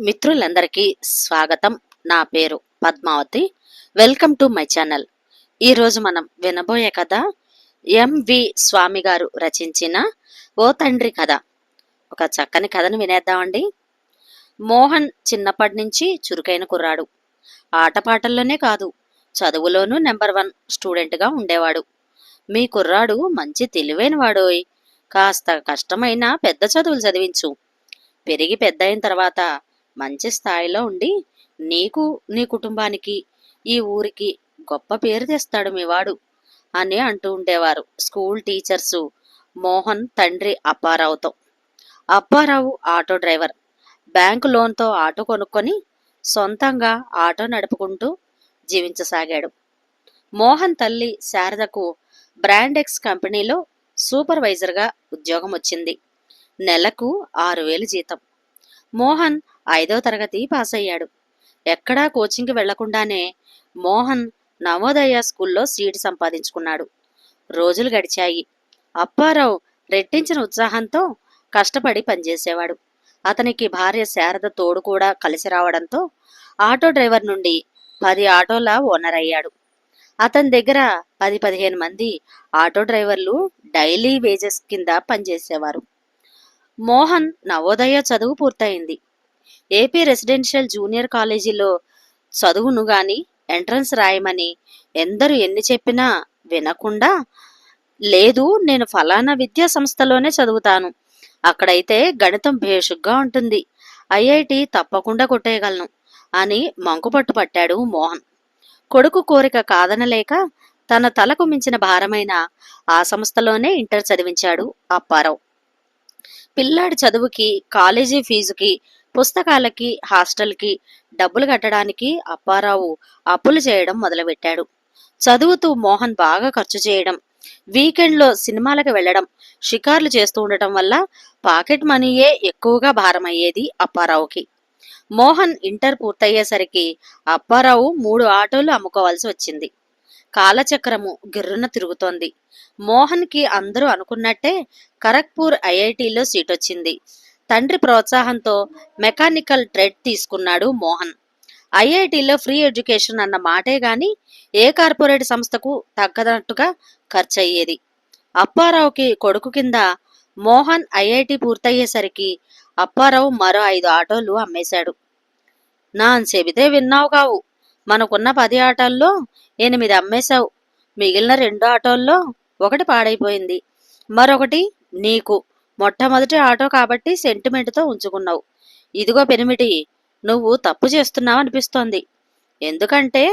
మిత్రులందరికీ స్వాగతం. నా పేరు Padmavathi. Welcome to my channel. ఈరోజు మనం వినబోయే కథ ఎంవి స్వామి గారు రచించిన ఓ తండ్రి కథ. ఒక చక్కని కథను వినేద్దామండి. మోహన్ చిన్నప్పటి నుంచి చురుకైన కుర్రాడు. ఆటపాటల్లోనే కాదు చదువులోనూ నెంబర్ వన్ స్టూడెంట్గా ఉండేవాడు. మీ కుర్రాడు మంచి తెలివైన వాడోయ్ కాస్త కష్టమైన పెద్ద చదువులు చదివించు. పెరిగి పెద్దయిన తర్వాత మంచి స్థాయిలో ఉండి నీకు నీ కుటుంబానికి ఈ ఊరికి గొప్ప పేరు తెస్తాడు మీవాడు అని అంటూ ఉండేవారు. స్కూల్ టీచర్సు మోహన్ తండ్రి అప్పారావుతో. Apparao auto driver. బ్యాంకు లోన్తో ఆటో కొనుక్కొని సొంతంగా ఆటో నడుపుకుంటూ జీవించసాగాడు. మోహన్ తల్లి శారదకు బ్రాండెక్స్ కంపెనీలో సూపర్వైజర్గా ఉద్యోగం వచ్చింది నెలకు ఆరు వేలు జీతం. మోహన్ ఐదో తరగతి పాస్ అయ్యాడు ఎక్కడా కోచింగ్కి వెళ్ళకుండానే మోహన్ నవోదయ స్కూల్లో సీటు సంపాదించుకున్నాడు. రోజులు గడిచాయి. అప్పారావు రెట్టించిన ఉత్సాహంతో కష్టపడి పనిచేసేవాడు. అతనికి భార్య శారద తోడు కూడా కలిసి రావడంతో ఆటో డ్రైవర్ నుండి పది ఆటోల ఓనర్ అయ్యాడు. అతని దగ్గర పది పదిహేను మంది ఆటో డ్రైవర్లు డైలీ వేజెస్ కింద పనిచేసేవారు. మోహన్ నవోదయ చదువు పూర్తయింది. ఏపీ రెసిడెన్షియల్ జూనియర్ కాలేజీలో చదువును గాని ఎంట్రన్స్ రాయమని ఎందరు ఎన్ని చెప్పినా వినకుండా లేదు నేను ఫలానా విద్యా సంస్థలోనే చదువుతాను. అక్కడైతే గణితం భేషుగ్గా ఉంటుంది. ఐఐటి తప్పకుండా కొట్టేయగలను అని మంకుపట్టు పట్టాడు మోహన్. కొడుకు కోరిక కాదనలేక తన తలకు మించిన భారమైన ఆ సంస్థలోనే ఇంటర్ చదివించాడు అప్పారావు. పిల్లాడి చదువుకి కాలేజీ ఫీజుకి పుస్తకాలకి హాస్టల్కి డబ్బులు కట్టడానికి అప్పారావు అప్పులు చేయడం మొదలుపెట్టాడు. చదువుతూ మోహన్ బాగా ఖర్చు చేయడం వీకెండ్లో సినిమాలకు వెళ్ళడం షికార్లు చేస్తూ ఉండటం వల్ల పాకెట్ మనీయే ఎక్కువగా భారమయ్యేది అప్పారావుకి. మోహన్ ఇంటర్ పూర్తయ్యేసరికి అప్పారావు మూడు ఆటోలు అమ్ముకోవాల్సి వచ్చింది. కాలచక్రము గిర్రున తిరుగుతోంది. మోహన్కి అందరూ అనుకున్నట్టే ఖరగ్పూర్ ఐఐటిలో సీట్ వచ్చింది తండ్రి ప్రోత్సాహంతో మెకానికల్ ట్రెడ్ తీసుకున్నాడు మోహన్. ఐఐటిలో ఫ్రీ ఎడ్యుకేషన్ అన్న మాటే గాని ఏ కార్పొరేట్ సంస్థకు తగ్గనట్టుగా ఖర్చయ్యేది. అప్పారావుకి కొడుకు కింద మోహన్ ఐఐటి పూర్తయ్యేసరికి అప్పారావు మరో ఐదు ఆటోలు అమ్మేశాడు. నాన్ చెబితే విన్నావు కావు. మనకున్న పది ఆటోల్లో ఎనిమిది అమ్మేశావు. మిగిలిన రెండు ఆటోల్లో ఒకటి పాడైపోయింది. మరొకటి నీకు. మొట్టమొదటి ఆటో కాబట్టి సెంటిమెంట్తో ఉంచుకున్నావు. ఇదిగో పెనిమిటి నువ్వు తప్పు చేస్తున్నావు అనిపిస్తోంది ఎందుకంటే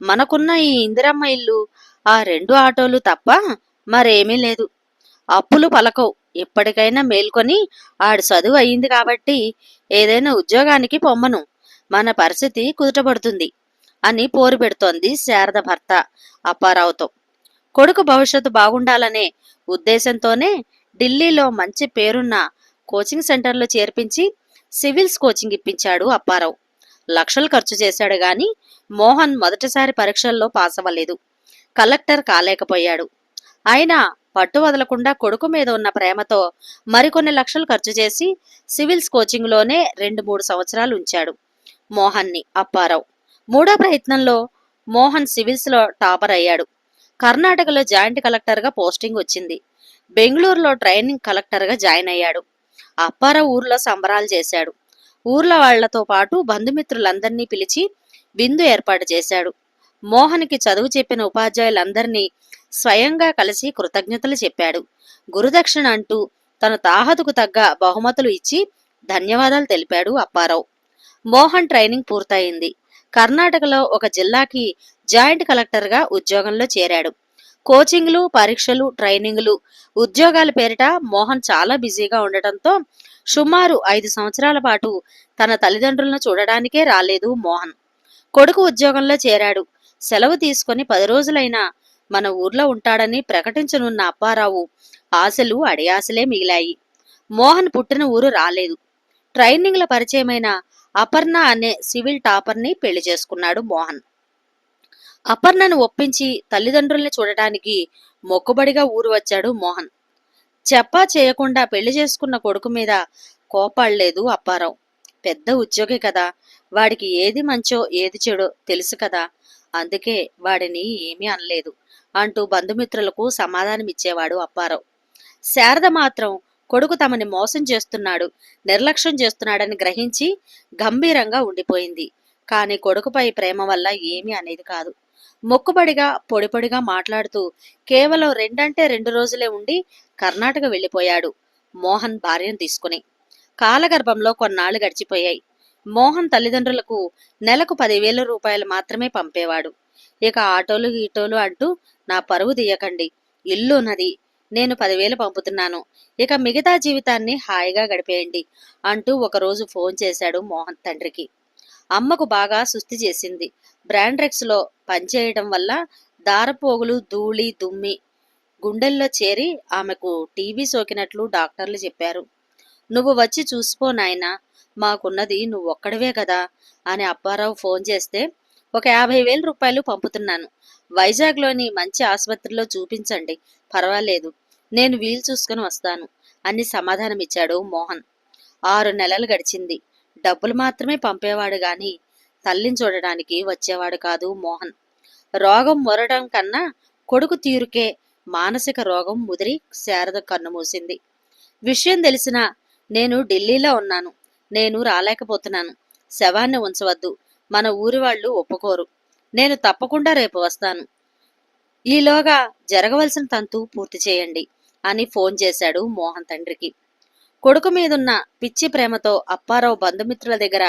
మనకున్న ఈ ఇందిరమ్మ ఇల్లు ఆ రెండు ఆటోలు తప్ప మరేమీ లేదు. అప్పులు పలకవు. ఎప్పటికైనా మేల్కొని ఆడు చదువు అయింది కాబట్టి ఏదైనా ఉద్యోగానికి పొమ్మను. మన పరిస్థితి కుదుటపడుతుంది. అని పోరు పెడుతోంది శారద భర్త అప్పారావుతో. కొడుకు భవిష్యత్తు బాగుండాలనే ఉద్దేశంతోనే ఢిల్లీలో మంచి పేరున్న కోచింగ్ సెంటర్లో చేర్పించి సివిల్స్ కోచింగ్ ఇప్పించాడు అప్పారావు. లక్షలు ఖర్చు చేశాడు గాని మోహన్ మొదటిసారి పరీక్షల్లో పాస్ అవ్వలేదు కలెక్టర్ కాలేకపోయాడు. అయినా పట్టు వదలకుండా కొడుకు మీద ఉన్న ప్రేమతో మరికొన్ని లక్షలు ఖర్చు చేసి సివిల్స్ కోచింగ్లోనే రెండు మూడు సంవత్సరాలు ఉంచాడు మోహన్ని అప్పారావు. మూడో ప్రయత్నంలో మోహన్ సివిల్స్లో టాపర్ అయ్యాడు. కర్ణాటకలో జాయింట్ కలెక్టర్గా పోస్టింగ్ వచ్చింది. బెంగళూరులో ట్రైనింగ్ కలెక్టర్గా జాయిన్ అయ్యాడు. అప్పారావు ఊర్లో సంబరాలు చేశాడు. ఊర్ల వాళ్ళతో పాటు బంధుమిత్రులందరినీ పిలిచి విందు ఏర్పాటు చేశాడు. మోహన్కి చదువు చెప్పిన ఉపాధ్యాయులందరినీ స్వయంగా కలిసి కృతజ్ఞతలు చెప్పాడు. గురుదక్షిణ అంటూ తన తాహతుకు తగ్గ బహుమతులు ఇచ్చి ధన్యవాదాలు తెలిపాడు అప్పారావు. మోహన్ ట్రైనింగ్ పూర్తయింది. కర్ణాటకలో ఒక జిల్లాకి జాయింట్ కలెక్టర్గా ఉద్యోగంలో చేరాడు. కోచింగ్లు పరీక్షలు ట్రైనింగ్లు ఉద్యోగాల పేరిట మోహన్ చాలా బిజీగా ఉండటంతో సుమారు ఐదు సంవత్సరాల పాటు తన తల్లిదండ్రులను చూడడానికే రాలేదు మోహన్. కొడుకు ఉద్యోగంలో చేరాడు. సెలవు తీసుకొని పది రోజులైనా మన ఊర్లో ఉంటాడని ప్రకటించనున్న అప్పారావు ఆశలు అడియాశలే మిగిలాయి. మోహన్ పుట్టిన ఊరు రాలేదు. ట్రైనింగ్ల పరిచయమైన అపర్ణ అనే సివిల్ టాపర్ని పెళ్ళి చేసుకున్నాడు మోహన్. అపర్ణను ఒప్పించి తల్లిదండ్రుల్ని చూడటానికి మొక్కుబడిగా ఊరు వచ్చాడు మోహన్. చెప్పా చేయకుండా పెళ్ళి చేసుకున్న కొడుకు మీద కోపాడలేదు అప్పారావు. పెద్ద ఉద్యోగి కదా వాడికి ఏది మంచో ఏది చెడో తెలుసు కదా అందుకే వాడిని ఏమీ అనలేదు అంటూ బంధుమిత్రులకు సమాధానమిచ్చేవాడు అప్పారావు. శారద మాత్రం కొడుకు తమని మోసం చేస్తున్నాడు నిర్లక్ష్యం చేస్తున్నాడని గ్రహించి గంభీరంగా ఉండిపోయింది. కానీ కొడుకుపై ప్రేమ వల్ల ఏమీ అనేది కాదు. మొక్కుబడిగా పొడిపొడిగా మాట్లాడుతూ కేవలం రెండంటే రెండు రోజులే ఉండి కర్ణాటక వెళ్ళిపోయాడు మోహన్ భార్యను తీసుకుని. కాలగర్భంలో కొన్నాళ్ళు గడిచిపోయాయి. మోహన్ తల్లిదండ్రులకు నెలకు పదివేల రూపాయలు మాత్రమే పంపేవాడు. ఇక ఆటోలు ఈటోలు అంటూ నా పరువు తీయకండి. ఇల్లు ఉన్నది నేను పదివేలు పంపుతున్నాను. ఇక మిగతా జీవితాన్ని హాయిగా గడిపేయండి అంటూ ఒకరోజు ఫోన్ చేశాడు మోహన్ తండ్రికి. అమ్మకు బాగా సుస్థి చేసింది. బ్రాండ్రెక్స్లో పనిచేయడం వల్ల దారపోగులు ధూళి దుమ్మి గుండెల్లో చేరి ఆమెకు టీబీ సోకినట్లు డాక్టర్లు చెప్పారు. నువ్వు వచ్చి చూసిపో నాయనా మాకున్నది నువ్వొక్కడివే కదా అని అప్పారావు ఫోన్ చేస్తే ఒక యాభై వేల రూపాయలు పంపుతున్నాను. వైజాగ్లోని మంచి ఆసుపత్రిలో చూపించండి. పర్వాలేదు నేను వీలు చూసుకుని వస్తాను అని సమాధానమిచ్చాడు మోహన్. ఆరు నెలలు గడిచింది. డబ్బులు మాత్రమే పంపేవాడు గాని తల్లిని చూడడానికి వచ్చేవాడు కాదు మోహన్. రోగం మొరడం కన్నా కొడుకు తీరుకే మానసిక రోగం ముదిరి శారద కన్నుమూసింది విషయం తెలిసిన నేను ఢిల్లీలో ఉన్నాను. నేను రాలేకపోతున్నాను. శవాన్ని ఉంచవద్దు. మన ఊరి వాళ్ళు ఒప్పుకోరు. నేను తప్పకుండా రేపు వస్తాను. ఈలోగా జరగవలసిన తంతు పూర్తి చేయండి అని ఫోన్ చేశాడు మోహన్ తండ్రికి. కొడుకు మీదున్న పిచ్చి ప్రేమతో అప్పారావు బంధుమిత్రుల దగ్గర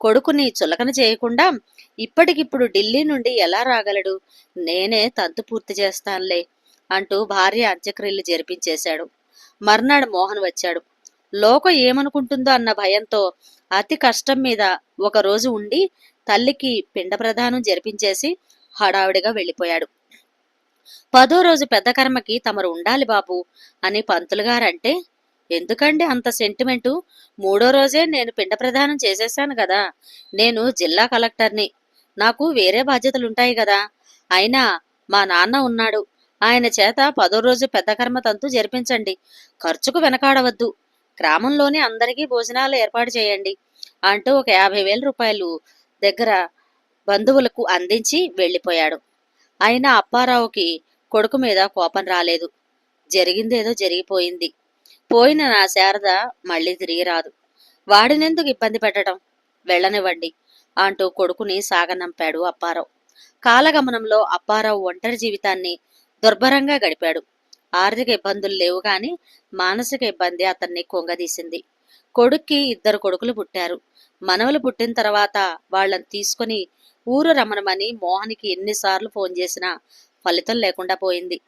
కొడుకుని చులకన చేయకుండా ఇప్పటికిప్పుడు ఢిల్లీ నుండి ఎలా రాగలడు? నేనే తంతు పూర్తి చేస్తానులే అంటూ భార్య అంత్యక్రియలు జరిపించేశాడు. మర్నాడు మోహన్ వచ్చాడు. లోకం ఏమనుకుంటుందో అన్న భయంతో అతి కష్టం మీద ఒక రోజు ఉండి తల్లికి పిండ ప్రధానం జరిపించేసి హడావిడిగా వెళ్ళిపోయాడు. పదో రోజు పెద్ద కర్మకి తమరు ఉండాలి బాబు అని పంతులుగారంటే ఎందుకండి అంత సెంటిమెంటు? మూడో రోజే నేను పిండ ప్రదానం చేసేసాను కదా నేను జిల్లా కలెక్టర్ని. నాకు వేరే బాధ్యతలుంటాయి కదా. అయినా మా నాన్న ఉన్నాడు. ఆయన చేత పదో రోజు పెద్ద కర్మ తంతు జరిపించండి. ఖర్చుకు వెనకాడవద్దు. గ్రామంలోనే అందరికీ భోజనాలు ఏర్పాటు చేయండి అంటూ ఒక యాభై వేల రూపాయలు దగ్గర బంధువులకు అందించి వెళ్ళిపోయాడు. అయినా అప్పారావుకి కొడుకు మీద కోపం రాలేదు. జరిగిందేదో జరిగిపోయింది. పోయిన నా శారద మళ్ళీ తిరిగి రాదు. వాడినెందుకు ఇబ్బంది పెట్టడం? వెళ్ళనివ్వండి అంటూ కొడుకుని సాగనంపాడు అప్పారావు. కాలగమనంలో అప్పారావు ఒంటరి జీవితాన్ని దుర్భరంగా గడిపాడు. ఆర్థిక ఇబ్బందులు లేవు కాని మానసిక ఇబ్బంది అతన్ని కొంగదీసింది. కొడుక్కి ఇద్దరు కొడుకులు పుట్టారు. మనవలు పుట్టిన తర్వాత వాళ్ళని తీసుకుని ఊరు రమణమని మోహన్కి ఎన్నిసార్లు ఫోన్ చేసినా ఫలితం లేకుండా పోయింది.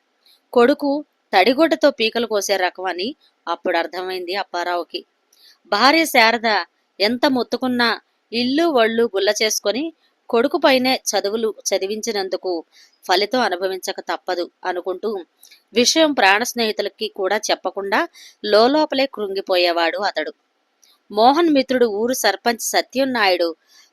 కొడుకు తడిగుడ్డతో పీకలు కోసే రకం అని అప్పుడు అర్థమైంది అప్పారావుకి. భార్య శారద ఎంత మొత్తుకున్నా ఇల్లు ఒళ్ళు గుల్ల చేసుకొని కొడుకు పైనే చదువులు చదివించినందుకు ఫలితం అనుభవించక తప్పదు అనుకుంటూ విషయం ప్రాణ స్నేహితులకి కూడా చెప్పకుండా లోపలే కృంగిపోయేవాడు అతడు. మోహన్ మిత్రుడు ఊరు సర్పంచ్ సత్యం నాయుడు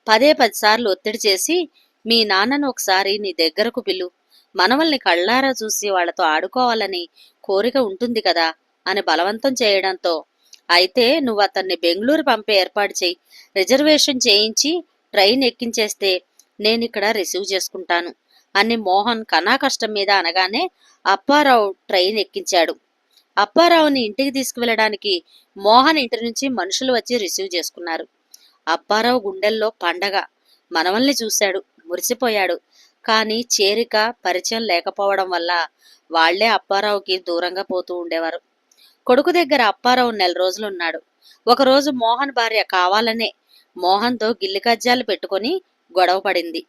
పదే పదిసార్లు ఒత్తిడి చేసి మీ నాన్నను ఒకసారి నీ దగ్గరకు పిలు. మనవల్ని కళ్ళారా చూసి వాళ్ళతో ఆడుకోవాలని కోరిక ఉంటుంది కదా అని బలవంతం చేయడంతో అయితే నువ్వు అతన్ని బెంగళూరు పంపే ఏర్పాటు చేయి రిజర్వేషన్ చేయించి ట్రైన్ ఎక్కించేస్తే నేనిక్కడ రిసీవ్ చేసుకుంటాను అని మోహన్ కనా కష్టం మీద అనగానే అప్పారావు ట్రైన్ ఎక్కించాడు. అప్పారావుని ఇంటికి తీసుకువెళ్ళడానికి మోహన్ ఇంటి నుంచి మనుషులు వచ్చి రిసీవ్ చేసుకున్నారు. అప్పారావు గుండెల్లో పండగ. మనవల్ని చూశాడు మురిసిపోయాడు. కానీ చేరిక పరిచయం లేకపోవడం వల్ల వాళ్ళే అప్పారావుకి దూరంగా పోతూ ఉండేవారు. కొడుకు దగ్గర అప్పారావు నెల రోజులున్నాడు. ఒకరోజు మోహన్ భార్య కావాలనే మోహన్తో గిల్లి కజ్జాలు పెట్టుకొని గొడవ పడింది.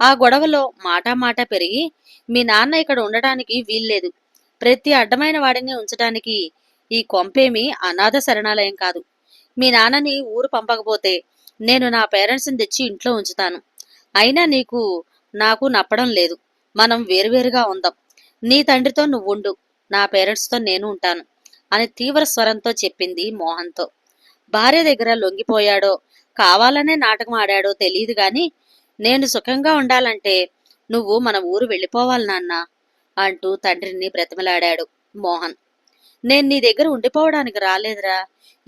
ఆ గొడవలో మాటా మాట పెరిగి మీ నాన్న ఇక్కడ ఉండటానికి వీల్లేదు. ప్రతి అడ్డమైన వాడిని ఉంచటానికి ఈ కొంపేమి అనాథ శరణాలయం కాదు. మీ నాన్నని ఊరు పంపకపోతే నేను నా పేరెంట్స్ని తెచ్చి ఇంట్లో ఉంచుతాను. అయినా నీకు నాకు నప్పడం లేదు. మనం వేరువేరుగా ఉందాం. నీ తండ్రితో నువ్వుండు. నా పేరెంట్స్తో నేను ఉంటాను అని తీవ్ర స్వరంతో చెప్పింది మోహన్తో. భార్య దగ్గర లొంగిపోయాడో కావాలనే నాటకం ఆడాడో తెలియదు గాని నేను సుఖంగా ఉండాలంటే నువ్వు మన ఊరు వెళ్ళిపోవాలి నాన్న. అంటూ తండ్రిని బ్రతిమలాడాడు మోహన్. నేను నీ దగ్గర ఉండిపోవడానికి రాలేదురా.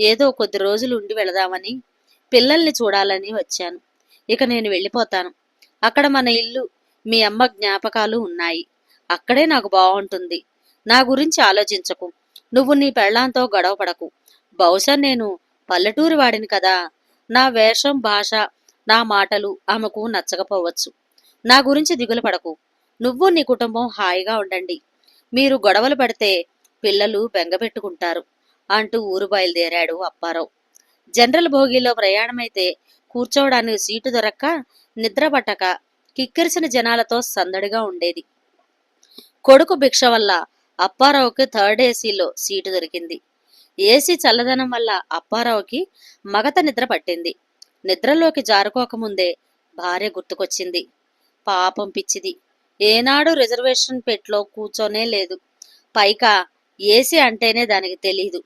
ఏదో కొద్ది రోజులు ఉండి వెళదామని పిల్లల్ని చూడాలని వచ్చాను. ఇక నేను వెళ్ళిపోతాను. అక్కడ మన ఇల్లు మీ అమ్మ జ్ఞాపకాలు ఉన్నాయి. అక్కడే నాకు బాగుంటుంది నా గురించి ఆలోచించకు. నువ్వు నీ పెళ్ళాంతో గొడవపడకు బహుశా నేను పల్లెటూరి వాడిని కదా. నా వేషం భాష నా మాటలు ఆమెకు నచ్చకపోవచ్చు. నా గురించి దిగులు పడకు. నువ్వు నీ కుటుంబం హాయిగా ఉండండి. మీరు గొడవలు పడితే పిల్లలు బెంగపెట్టుకుంటారు అంటూ ఊరు బయలుదేరాడు అప్పారావు. జనరల్ భోగిలో ప్రయాణమైతే కూర్చోవడానికి సీటు దొరక్క నిద్ర పట్టక కిక్కిరిసిన జనాలతో సందడిగా ఉండేది. కొడుకు భిక్ష వల్ల అప్పారావుకి థర్డ్ ఏసీలో సీటు దొరికింది. ఏసీ చల్లదనం వల్ల అప్పారావుకి మగత నిద్ర పట్టింది. నిద్రలోకి జారుకోకముందే భార్య గుర్తుకొచ్చింది. పాపం పిచ్చిది. ఏనాడు రిజర్వేషన్ పెట్లో కూర్చోనే లేదు. పైగా ఏసీ అంటేనే దానికి తెలీదు.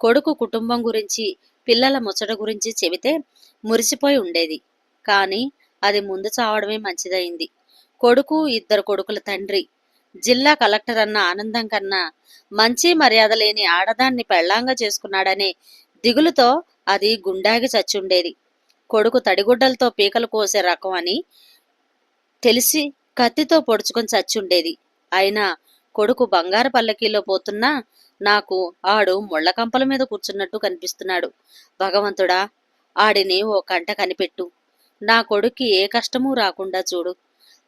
కొడుకు కుటుంబం గురించి పిల్లల ముచ్చట గురించి చెబితే మురిసిపోయి ఉండేది. కానీ అది ముందు చావడమే మంచిదైంది కొడుకు ఇద్దరు కొడుకుల తండ్రి. జిల్లా కలెక్టర్ అన్న ఆనందం కన్నా మంచి మర్యాద లేని ఆడదాన్ని పెళ్ళాంగా చేసుకున్నాడనే దిగులుతో అది గుండాగి చచ్చుండేది. కొడుకు తడిగుడ్డలతో పీకలు కోసే రకం అని తెలిసి కత్తితో పొడుచుకొని చచ్చుండేది. అయినా కొడుకు బంగారు పల్లకీలో పోతున్నా నాకు ఆడు ముళ్ళకంపల మీద కూర్చున్నట్టు కనిపిస్తున్నాడు. భగవంతుడా ఆడిని ఓ కంట కనిపెట్టు. నా కొడుక్కి ఏ కష్టమూ రాకుండా చూడు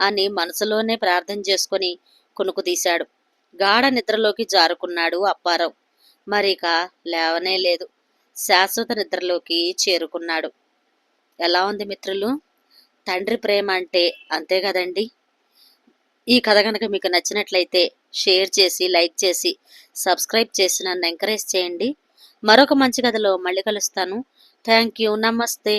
అని మనసులోనే ప్రార్థన చేసుకొని కునుకు తీశాడు. గాఢ నిద్రలోకి జారుకున్నాడు అప్పారావు. మరిక లేవనే లేదు. శాశ్వత నిద్రలోకి చేరుకున్నాడు. ఎలా ఉంది మిత్రులు? తండ్రి ప్రేమ అంటే అంతే కదండి? ఈ కథ కనుక మీకు నచ్చినట్లయితే షేర్ చేసి లైక్ చేసి సబ్స్క్రైబ్ చేసి నన్ను ఎంకరేజ్ చేయండి. మరొక మంచి కథలో మళ్ళీ కలుస్తాను. Thank you. నమస్తే.